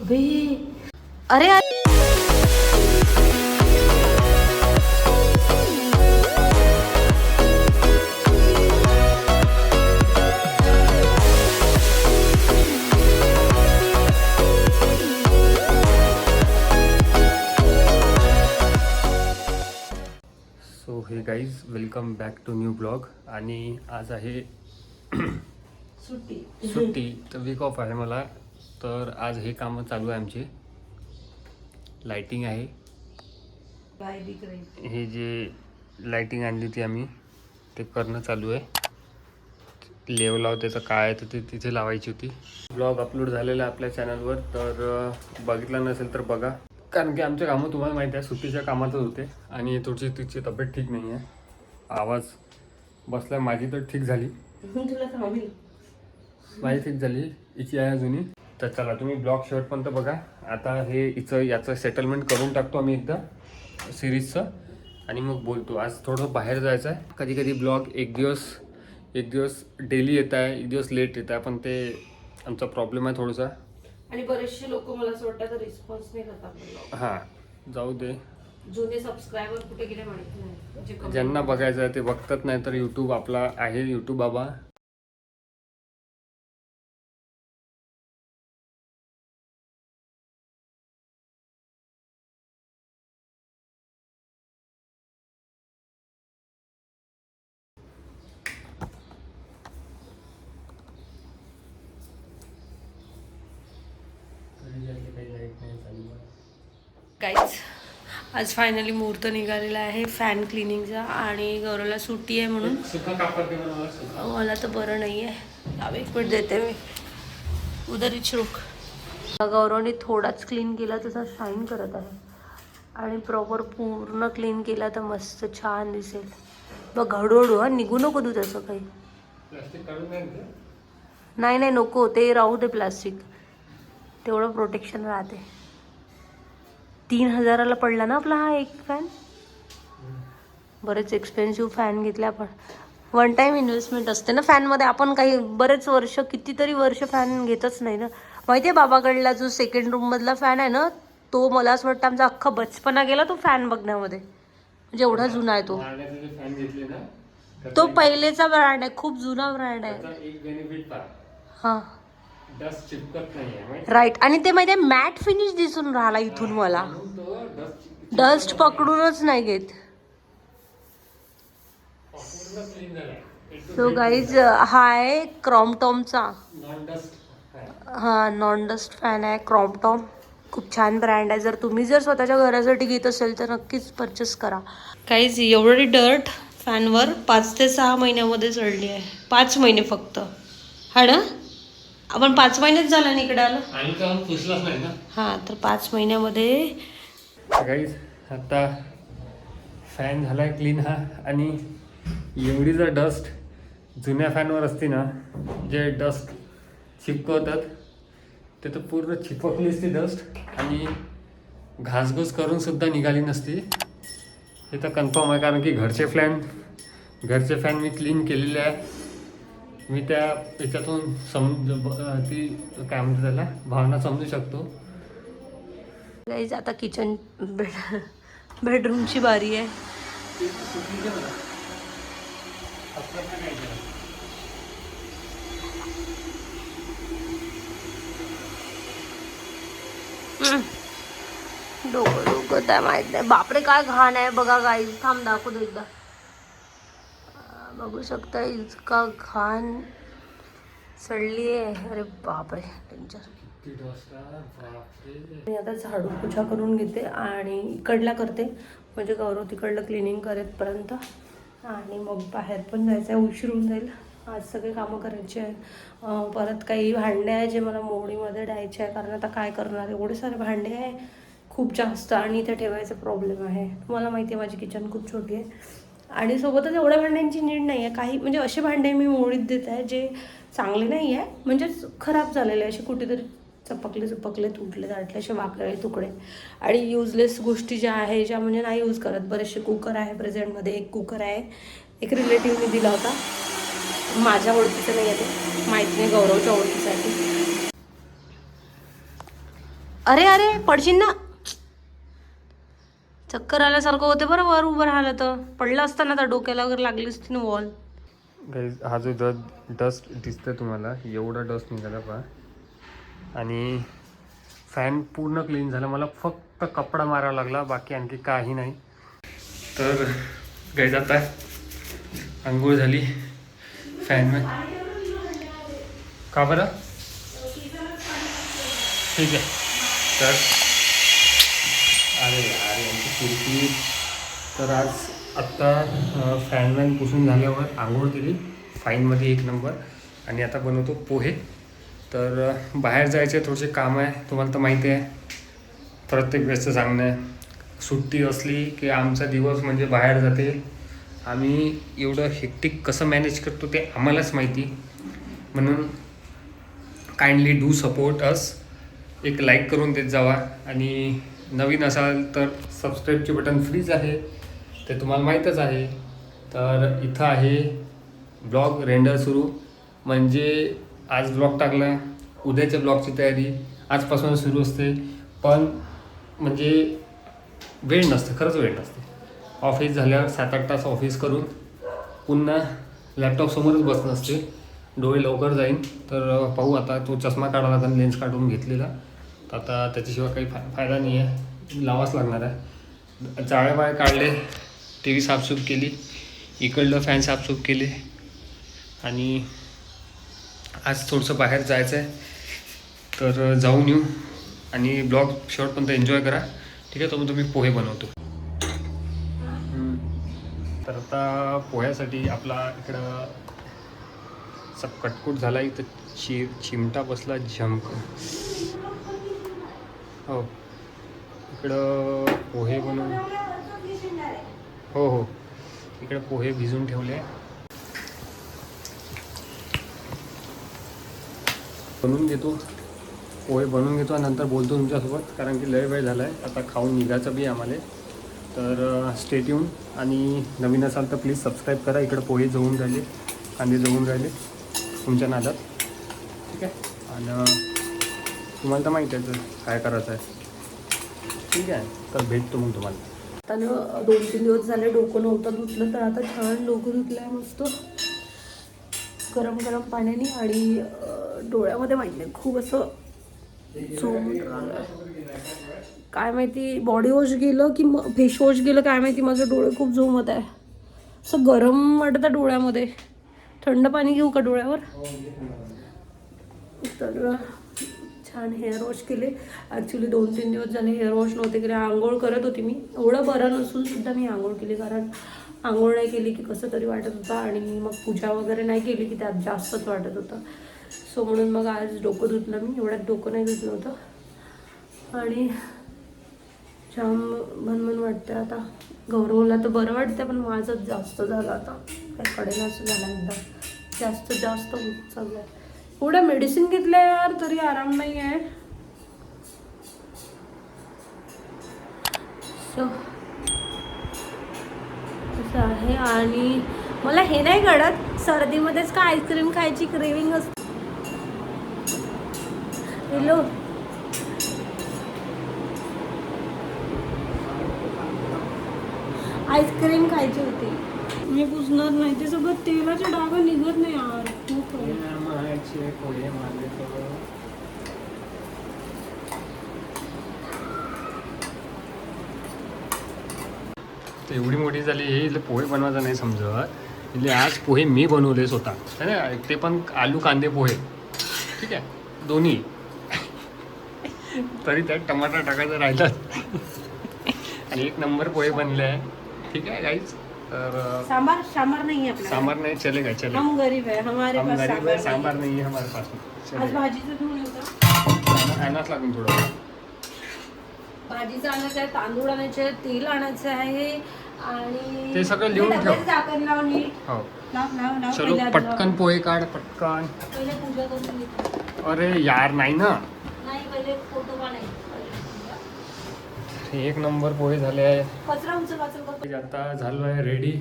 अरे अरे so hey guys welcome back to new blog आणि आज आहे सुट्टी. सुट्टी. तर वीक ऑफ आहे मला. तर आज हे कामं चालू आहे आमची. लाईटिंग आहे. हे जे लाईटिंग आणली ती आम्ही ते करणं चालू आहे. लेव लाव त्याचं काय आहे तर ते तिथे लावायची होती. ब्लॉग अपलोड झालेला आपल्या चॅनलवर तर बघितला नसेल तर बघा. कारण की आमचे कामं तुम्हाला माहिती आहे सुट्टीच्या कामातच होते. आणि थोडीशी तिची तब्येत ठीक नाही आहे आवाज बसला माझी तर ठीक झाली. माझी ठीक झाली. हिची आहे अजूनही. तर चला तुम्ही ब्लॉग शेवटपर्यंत बघा. आता हे हिचं याचं सेटलमेंट करून टाकतो आम्ही एकदा सिरीजचं आणि मग बोलतो आज थोडंसं बाहेर जायचं आहे कधी कधी ब्लॉग एक दिवस एक दिवस डेली येत आहे एक दिवस लेट येत आहे पण ते आमचा प्रॉब्लेम आहे थोडासा. आणि बरेचसे लोक मला असं वाटतं तर रिस्पॉन्स नाही करतात. हां जाऊ दे. जुने सबस्क्रायबर कुठे गेले माहीत नाही. ज्यांना बघायचं आहे ते बघतात नाही तर यूट्यूब आपला आहे यूट्यूब बाबा काहीच आज फायनली मुहूर्त निघालेला आहे फॅन क्लिनिंगचा आणि गौरवला सुट्टी आहे म्हणून. मला तर बरं नाही आहे एक मिनिट देते मी. उदरीच रुक गौरवने थोडाच क्लीन केला तसा शाईन करत आहे. आणि प्रॉपर पूर्ण क्लीन केला तर मस्त छान दिसेल. बघ हळूहळू हा निघू नको तू तसं काही? नाही नाही नको. ते राहू दे प्लास्टिक तेवढं प्रोटेक्शन राहते. तीन हजाराला पडला ना आपला हा एक फॅन बरेच एक्सपेन्सिव्ह फॅन घेतले आपण. वन टाइम इन्व्हेस्टमेंट असते ना फॅनमध्ये आपण काही बरेच वर्ष कितीतरी वर्ष फॅन घेतच नाही ना. माहिती आहे बाबाकडला जो सेकंड रूममधला फॅन आहे ना तो मला असं वाटतं आमचा अख्खा बचपना गेला तो फॅन बघण्यामध्ये. म्हणजे एवढा जुना आहे तो. तो पहिलेचा ब्रँड आहे खूप जुना ब्रँड आहे. हां. डस्ट चिपकत नाहीये माहिती राईट आणि ते माहिती आहे मॅट फिनिश दिसून राहिला इथून मला. डस्ट पकडूनच नाही घेत. सो गाईज हा आहे क्रॉमटॉमचा नॉन डस्ट हा नॉन डस्ट फॅन आहे क्रॉमटॉम खूप छान ब्रँड आहे. जर तुम्ही जर स्वतःच्या घरासाठी घेत असेल तर नक्कीच परचेस करा. काहीच एवढी डर्ट फॅनवर पाच ते सहा महिन्यामध्ये चढली आहे. पाच महिने फक्त. हा? ना आपण पाच महिनेच झाला ना इकडे आलो. आणि तो पुसलाच नाही ना? हां तर पाच महिन्यामध्ये गाईज आता फॅन झालाय क्लीन हा आणि एवढी जर डस्ट जुन्या फॅनवर असती ना जे डस्ट चिपकवतात ते तर पूर्ण चिपकलीच ती डस्ट आणि घासघूस करून सुद्धा निघाली नसती. हे तर कन्फर्म आहे कारण की घरचे फॅन घरचे फॅन मी क्लीन केलेले आहे. मी समज ती काय भावना शकतो. गाईज आता किचन बेड बेडरूमची बारी आहे. हम्म. डोकं डोकं त्या माहित नाही. बापरे, काय घाण आहे. बघा गाईज थांब दाखवू दे एकदा. बघू शकता इतका घाण सडली आहे. अरे बापरे त्यांच्या मी आता झाडू पुछा करून घेते आणि इकडला करते. म्हणजे गौरव तिकडलं क्लिनिंग करेपर्यंत. आणि मग बाहेर पण जायचं आहे उशीर होऊन जाईल. आज सगळे कामं करायचे आहेत. परत काही भांडे आहे जे मला मोडीमध्ये द्यायचे आहे कारण आता काय करणार? एवढे सारे भांडे आहे. खूप जास्त आणि इथे ठेवायचा प्रॉब्लेम आहे. तुम्हाला माहिती आहे माझी किचन खूप छोटी आहे. आणि सोबतच एवढ्या भांड्यांची नीड नाही आहे काही म्हणजे असे भांडे मी मोडीत देत आहे जे चांगले नाही आहे म्हणजेच खराब झालेले आहे असे कुठेतरी चपकले चपकले तुटले दाटले असे वाकळे तुकडे. आणि युजलेस गोष्टी ज्या आहे ज्या म्हणजे नाही यूज करत. बरेचसे कुकर आहे प्रेझेंटमध्ये एक कुकर आहे एक रिलेटिव्हने दिला होता. माझ्या ओळखीचं नाही आहे ते. माहीत नाही गौरवच्या ओळखीसाठी. अरे अरे पडशील ना? चक्कर आल्यासारखं होते बरं वर उभं राहिलं तर. पडलं असतं ना तर डोक्याला वगैरे लागली असती ना वॉल गाईज हा जो ड डस्ट दिसतोय तुम्हाला एवढा डस्ट निघाला पहा. आणि फॅन पूर्ण क्लीन झाला. मला फक्त कपडा मारावा लागला बाकी आणखी काही नाही. तर गाईज आता आंघोळ झाली फॅन का बरं? ठीक आहे. तर अरे यार यांची कुर्ती तर आज आत्ता फॅनलाईन फॅन वॅन पुसून झाल्यावर आंघोळ केली. फाईनमध्ये एक नंबर आणि आता बनवतो पोहे. तर बाहेर जायचे थोडेसे काम आहे. तुम्हाला तर माहिती आहे. प्रत्येक वेळेसचं सांगणं आहे. सुट्टी असली की आमचा दिवस म्हणजे बाहेर जाते. आम्ही एवढं हेक्टिक कसं मॅनेज करतो ते आम्हालाच माहिती. म्हणून काइंडली डू सपोर्ट अस एक लाईक करून देत जावा. आणि नवीन असाल तर सबस्क्राईबचे बटन फ्रीज आहे. ते तुम्हाला माहीतच आहे. तर इथं आहे ब्लॉग रेंडर सुरू. म्हणजे आज ब्लॉग टाकला. उद्याच्या ब्लॉगची तयारी आजपासून सुरू असते. पण म्हणजे वेळ नसते. खरंच वेळ नसते. ऑफिस झाल्यावर सात आठ तास ऑफिस करून पुन्हा लॅपटॉपसमोरच बसणं असते. डोळे लवकर जाईन. तर पाहू आता तो चष्मा काढावा लागेल लेन्स काढून घेतलेला. तर आता त्याच्याशिवाय काही फा फायदा नाही आहे लावाच लागणार आहे. जाळे बाळे काढले टी व्ही साफसूफ केली इकडलं फॅन साफसूफ केले आणि आज थोडंसं बाहेर जायचं आहे तर जाऊन येऊ आणि ब्लॉग शेवटपर्यंत एन्जॉय करा. ठीक आहे? तो मग तुम्ही पोहे बनवतो. तर आता पोह्यासाठी आपला इकडं सब कटकूट झाला इथं चि चिमटा बसला झमक हो. इकडं पोहे बनवून हो हो. इकडे पोहे भिजून ठेवले. बनवून घेतो. पोहे बनवून घेतो आणि नंतर बोलतो तुमच्यासोबत कारण की लय वेळ झाला आहे आता खाऊन निघायचं बी आम्हाला. तर स्टेट येऊन आणि नवीन असाल तर प्लीज सबस्क्राईब करा. इकडं पोहे जळून राहिले. कांदे जळून राहिले. तुमच्या नादात. ठीक आहे? आणि तुम्हाला तर माहिती आहे काय करायचं आहे. ठीक आहे तर भेटतो मग तुम्हाला. आता ना दोन तीन दिवस झाले डोकं नव्हतं धुतलं तर आता छान डोकं धुतलं आहे मस्त. गरम गरम पाण्याने आणि डोळ्यामध्ये माहिती नाही खूप असं झोमून काय माहिती बॉडी वॉश गेलं की फेस वॉश गेलं काय माहिती माझे डोळे खूप झोमत आहे. असं गरम वाटत आहे डोळ्यामध्ये. थंड पाणी घेऊ का डोळ्यावर? तर छान हेअर वॉश केले. ॲक्च्युली दोन तीन दिवस झाले हेअर वॉश नव्हते केले. आंघोळ करत होती मी. एवढं बरं नसून सुद्धा मी आंघोळ केली. कारण आंघोळ नाही केली की कसं तरी वाटत होतं आणि मग पूजा वगैरे नाही केली की त्यात जास्तच वाटत होतं. सो म्हणून मग आज डोकं धुतलं मी. एवढ्यात डोकं नाही धुतलं होतं. आणि जाम मनमन वाटतं आता. गौरवला तर बरं वाटतं पण माझंच जास्त झालं आता. काय कडेला असं झालं एकदम जास्त जास्त होत चाललंय. पुढे मेडिसिन घेतलं यार तरी आराम नाही आहे असं आहे आणि मला हे नाही कळत सर्दीमध्येच का आईस्क्रीम खायची क्रेविंग असते. हॅलो आईस्क्रीम खायची होती. मी पुसणार नाही ते तेलाचे डाग निघत नाही यार. एवढी मोठी झाली हे इथले पोहे बनवायचं नाही समजत. इथले आज पोहे मी बनवले स्वतः. है ना? ते पण आलू कांदे पोहे. ठीक आहे? दोन्ही. तरी त्यात टमाटर टाकायचं राहिलं. आणि एक नंबर पोहे बनले. आहे ठीक आहे काहीच तर सांबार सांबार नहीं है अपना सांबार नाही चलेगा चलेगा हम गरीब है हमारे हम पास गरीब सांबार है सांबार नहीं नहीं है हमारे पास. आज भाजीचं धुवून होतं. आणाच लागून थोडं. भाजीचं आणायचं आहे तांदूळ आणायचे आहे तेल आणायचं आहे आणि ते सगळं लिहून हे ठेव. झाकण लाव नीट हो. लाव लाव लाव चलो पटकन पोहे काढ पटकन. पहिले पूजा करून घे अरे यार नाही ना. नाही पहिले फोटो काढाय एक नंबर पोहे झाले आहे. आता झालो आहे रेडी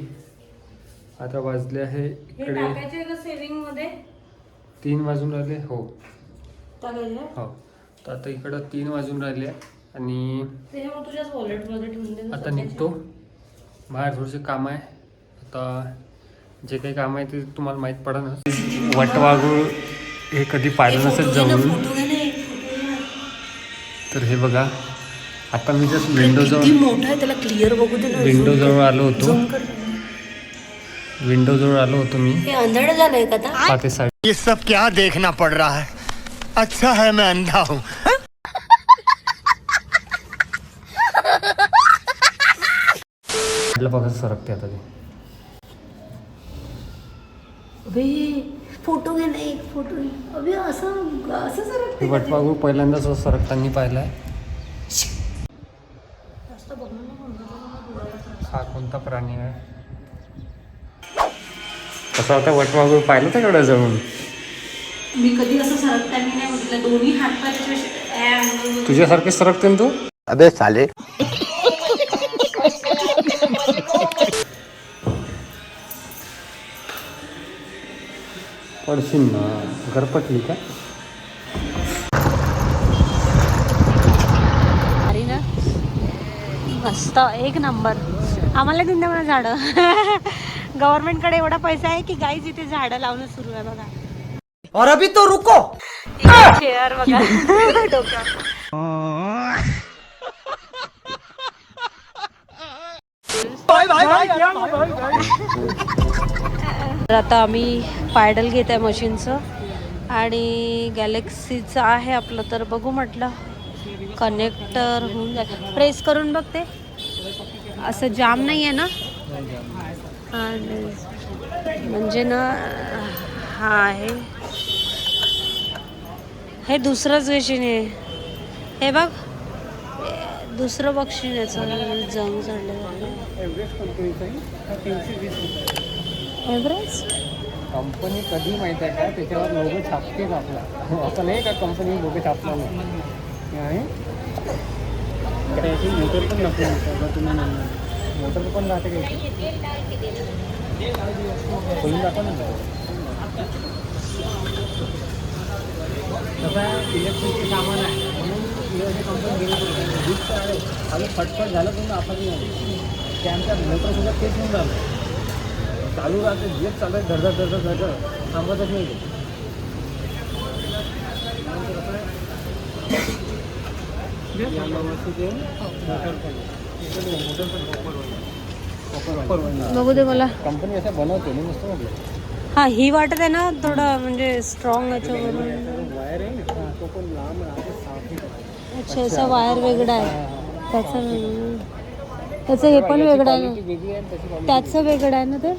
आता वाजले आहे हे इकडे तीन वाजून राहिले हो. हो. तर आता इकडं तीन वाजून राहिले आणि आता. निघतो. बाहेर थोडेसे काम आहे. आता जे काही काम आहे ते तुम्हाला माहीत पडा ना वटवागूळ हे कधी पाहिलं नसेल फोटो घे ना, जवळून फोटो घे ना, एक फोटो घे ना. तर हे बघा. आता मी जस्ट विंडो किती जवळ मोठा आहे त्याला क्लिअर बघू दे ना विंडो जवळ. आलो होतो. Zoom कर. विंडो जवळ आलो होतो मी. हे अंधार झालंय का आता? पाते ये सब क्या देखना पड़ रहा है? अच्छा है मैं अंधा हूँ। म्हटलं बघा सरकते आता ते. अबे फोटो घे ना एक फोटो घे. अबे असं असं सरकते हे पहिल्यांदाच सरकताना पाहिलाय जास्त बघू नको. हा कोणता प्राणी आहे? कसं होता वटवागूळ पाहिलं तर एवढं जवळून मी कधी असं सरकताना नाही बघितलं दोन्ही हात पाय ऍ. तुझ्यासारखे सरकते ना तू? अबे साले. पडशील ना. गणपती का? भारी ना. मस्त. एक नंबर. आम्हाला देऊन द्या मला झाडं. गव्हर्नमेंटकडे एवढा पैसा आहे की गाईज इथे झाडं लावणं सुरू आहे बघा. और अभी तो रुको. चेअर बघा. तर आता आम्ही पायडल घेत आहे मशीनचं. आणि गॅलेक्सीचं आहे आपलं तर बघू म्हटलं. कनेक्टर होऊन जाईल. प्रेस करून बघते. असं जाम नाही आहे ना? म्हणजे ना हा आहे. हे दुसरंच मशीन आहे हे बघ. दुसरं बघशील याचं जंग चढलं एव्हरेस्ट कंपनी कधी माहीत आहे का? त्याच्यावर लोगो छापतेच आपला. असं नाही का कंपनी लोगो छापला नाही? त्याची मोटर पण नको तुम्ही मोटर पण राहते का खोलून दाखवा ना. कसं इलेक्ट्रिकचे सामान आहे. म्हणून कंपनी गेली वीज आहे. आलं फटफट झालं पण आपण ते आमच्या मोटरसुद्धा तेच होऊन झालं चालू राहते जे चालत धडधड धडधड धडधड. थांबतच नाही ते. या व्यवस्थित येऊन मोटर पण. इकडे मोटर पण copper वाली. copper वाली. बघू दे मला. कंपनी असं बनवते ना मस्त म्हटलं. हा ही वाटत आहे ना थोडं म्हणजे स्ट्रॉंग याच्यावरून वायर आहे ना तो पण लांब राहते सहा feet आहे. अच्छा याचा वायर वेगळा आहे. त्याचं. त्याचं हे पण वेगळं आहे त्याची वेगळं आहे. ना ते?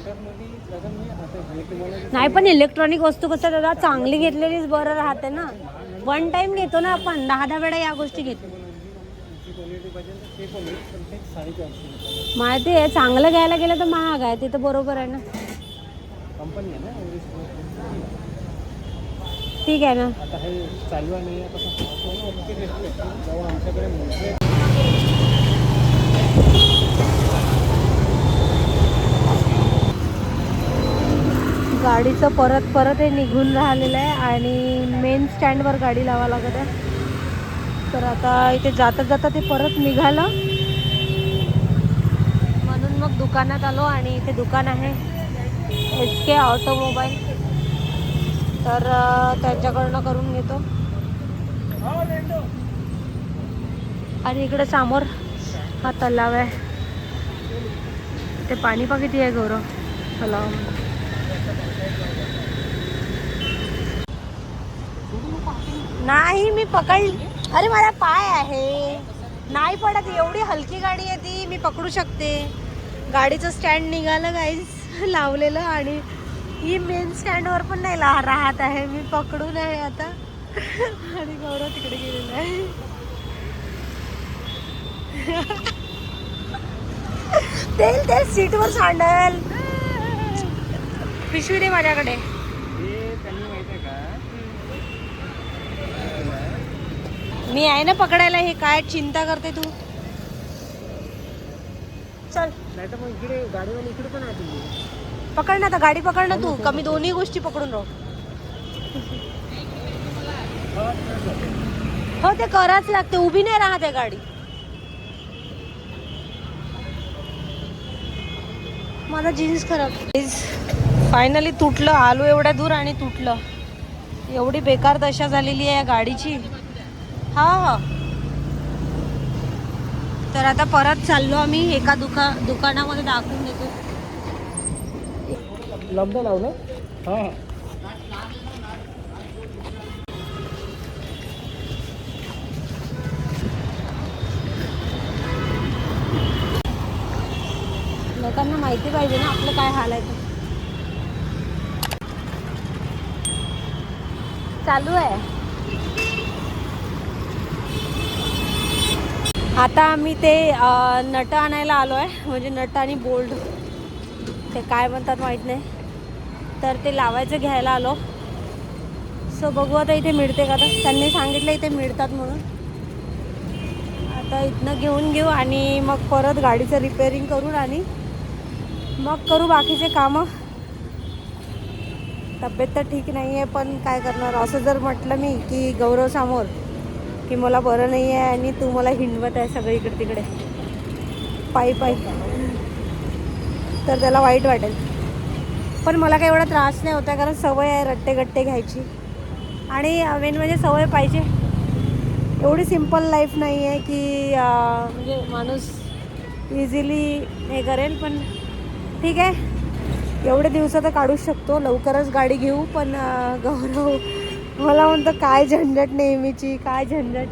नाही पण इलेक्ट्रॉनिक वस्तू कसं दादा चांगली घेतलेलीच बरं राहते ना. वन टाइम घेतो ना आपण दहा दहा वेळा या गोष्टी घेतो. माहिती आहे. चांगलं घ्यायला गेलं तर महाग आहे तिथं बरोबर आहे ना. कंपनी आहे ना ठीक आहे ना. चालू आहे गाडीचं परत परत हे निघून राहिलेलं आहे आणि मेन स्टँडवर गाडी लावा लागत आहे. तर आता इथे जाता जाता ते परत निघालं. म्हणून मग दुकानात आलो आणि इथे दुकान आहे. S K automobile. तर त्यांच्याकडनं करून घेतो. आणि इकडे समोर हा तलाव आहे. ते पाणी पा किती आहे गौरव? तलाव. नाही मी पकडली. अरे मला पाय आहे. नाही पडत एवढी हलकी गाडी आहे ती मी पकडू शकते. गाडीचं स्टँड निघालं गाईज लावलेलं आणि ही मेन स्टँडवर पण नाही ला राहत आहे. मी पकडून आहे आता. आणि गौरव तिकडे गेलेला आहे. तेल तेल सीटवर सांडल. पिशवी दे माझ्याकडे हे त्यांनी माहिती आहे का मी आहे ना पकडायला हे काय चिंता करते तू? चल. नाही तर मग इकडे गाडीवाला इकडे पण आहे तुम्ही पकड ना आता गाडी पकड ना तू. कमी दोन्ही गोष्टी पकडून राहू. हो ते कराच लागते. उभी नाही राहत आहे गाडी. माझा जीन्स खराब. फायनली तुटलं आलो एवढ्या दूर आणि तुटलं. एवढी बेकार दशा झालेली आहे या गाडीची. हा. हा तर आता परत चाललो आम्ही एका दुका दुकानामध्ये दाखवून देतो. लावलं हां. लोकांना माहिती पाहिजे ना आपलं काय हाल आहे ते. चालू आहे. आता आम्ही ते नटं नट आणायला आलो आहे. म्हणजे नट आणि बोल्ड ते काय म्हणतात माहीत नाही. तर ते लावायचं घ्यायला आलो. सो बघू आता इथे मिळते का तर त्यांनी सांगितलं इथे मिळतात म्हणून. आता इथनं घेऊन घेऊ आणि मग परत गाडीचं रिपेअरिंग करून आणि मग करू बाकीचे कामं. तब्येत तर ठीक नाही आहे पण काय करणार? असं जर म्हटलं मी की गौरव समोर की मला बरं नाही आहे आणि तू मला हिंडवत आहे सगळीकडे तिकडे. पायी पायी. तर त्याला वाईट वाटेल. पण मला काही एवढा त्रास नाही होता कारण सवय आहे रट्टे गट्टे घ्यायची. आणि मेन म्हणजे सवय पाहिजे. एवढी सिंपल लाईफ नाही आहे की म्हणजे माणूस इझिली हे करेल पण ठीक आहे. एवढे दिवस तर काढूच शकतो. लवकरच गाडी घेऊ पण गौरव मला म्हणतं काय झंझट नेहमीची काय झंझट.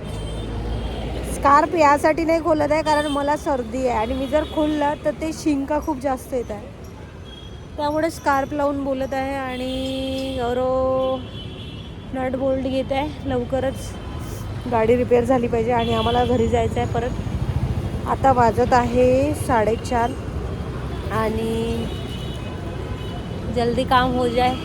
स्कार्प यासाठी नाही खोलत आहे कारण मला सर्दी आहे. आणि मी जर खोललं तर ते शिंका खूप जास्त येत आहे. त्यामुळे स्कार्प लावून बोलत आहे आणि गौरव नट बोल्ट घेत आहे. लवकरच गाडी रिपेअर झाली पाहिजे आणि आम्हाला घरी जायचं आहे परत. आता वाजत आहे साडेचार. आणि जल्दी काम हो जाय.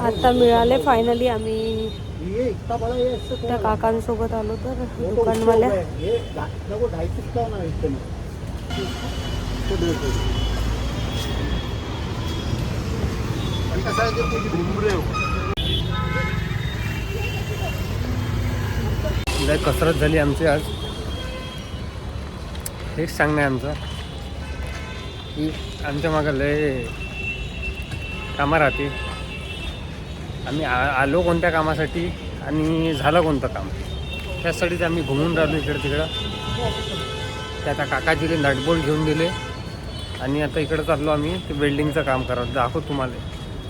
आता मिळाले फायनली आम्ही. त्या काकांसोबत आलो तर दुकानवाल्या. लय कसरत झाली आमची आज. हेच सांगणं आहे आमचं. की आमच्या मागं लय कामं राहते आम्ही आ आलो कोणत्या कामासाठी आणि झालं कोणतं काम? त्यासाठीच आम्ही घुमून राहिलो इकडं तिकडं. ते आता काकाजीले नटबोल्ट घेऊन दिले आणि आता इकडं चाललो आम्ही ते वेल्डिंगचं काम करत दाखव तुम्हाला.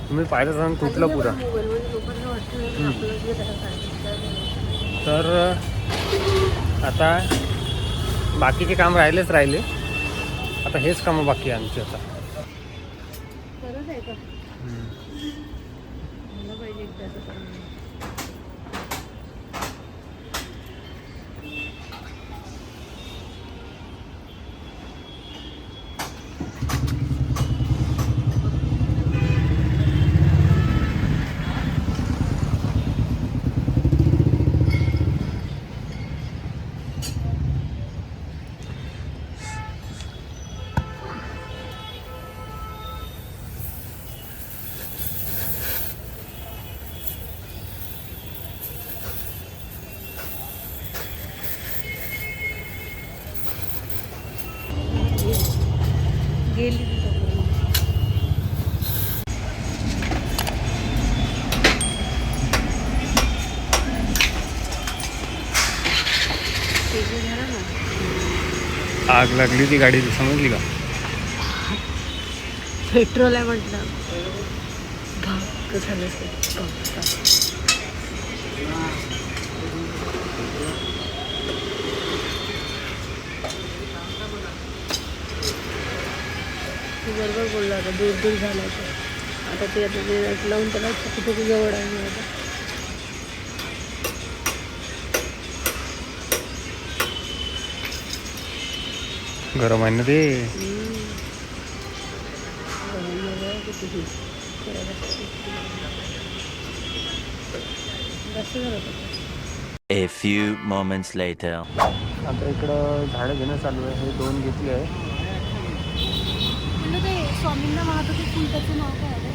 तुम्ही पाहिलं जाऊन तुटलं पुरा तर आता बाकीचे काम राहिलेच राहिले. आता हेच कामं बाकी आहे आमची आता. आग लागली ती गाडी समजली का? पेट्रोल आहे म्हटलं. भाग झालं तू बरोबर बोलला आता दूर दूर झालं होता. आता ते आता ते लावून त्याला कुठे कुठे जवळ आहे आता गरम आहे ना ते होतं. A few moments later. आता इकडं झाडं घेणं चालू आहे हे दोन घेतले आहे स्वामींना महापती फुल त्याचं नाव काय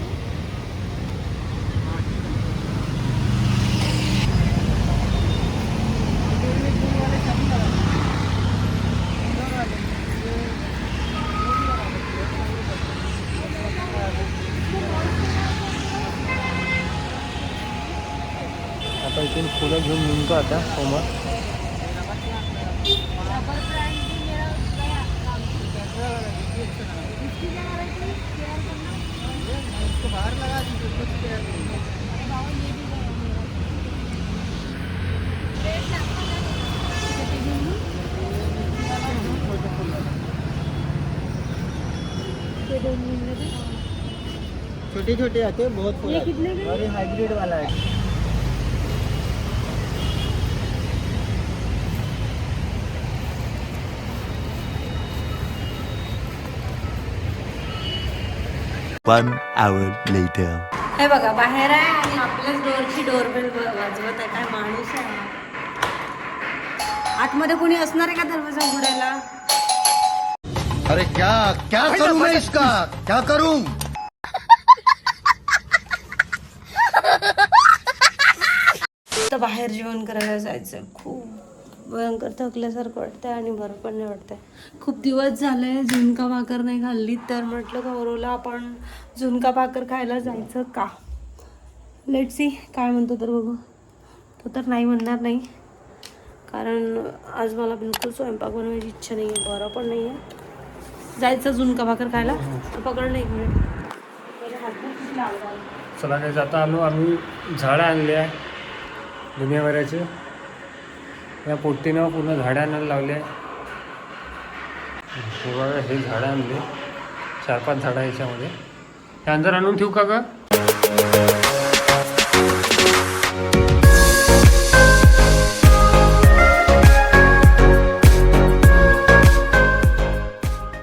घेऊन निघतो आता समोर छोटे छोटे आते हैं बहुत फूल आते हैं। और ये हाइब्रिड वाला है। One hour later. हे बघा बाहेर आहे आणि आपल्याच डोअरची डोरबेल वाजवत आहे. काय माणूस आहे. आतमध्ये कोणी असणार आहे का दरवाजा उघडायला? अरे क्या क्या करूं मैं इसका? क्या करूं? तर बाहेर जेवण करायला जायचं. खूप भयंकर थकल्यासारखं वाटतंय आणि बरं पण नाही वाटतंय. खूप दिवस झाले झुणका भाकर नाही खाल्ली तर म्हटलं गौरवला आपण झुणका भाकर खायला जायचं का? लेट सी काय म्हणतो तर बघू. तो तर नाही म्हणणार नाही. कारण आज मला बिलकुल स्वयंपाक बनवायची इच्छा नाही आहे बरं पण नाही आहे जायचं झुणका भाकर खायला? तर पकड नाही मिनिट. चला काही जाता आलो आम्ही झाडं आणले आहे. दुनियाभराचे या पोट्टीनं पूर्ण झाडं आणायला लावले. हे बघा हे झाडं आणले. चार पाच झाडं याच्यामध्ये. हे अंदर आणून ठेवू का ग?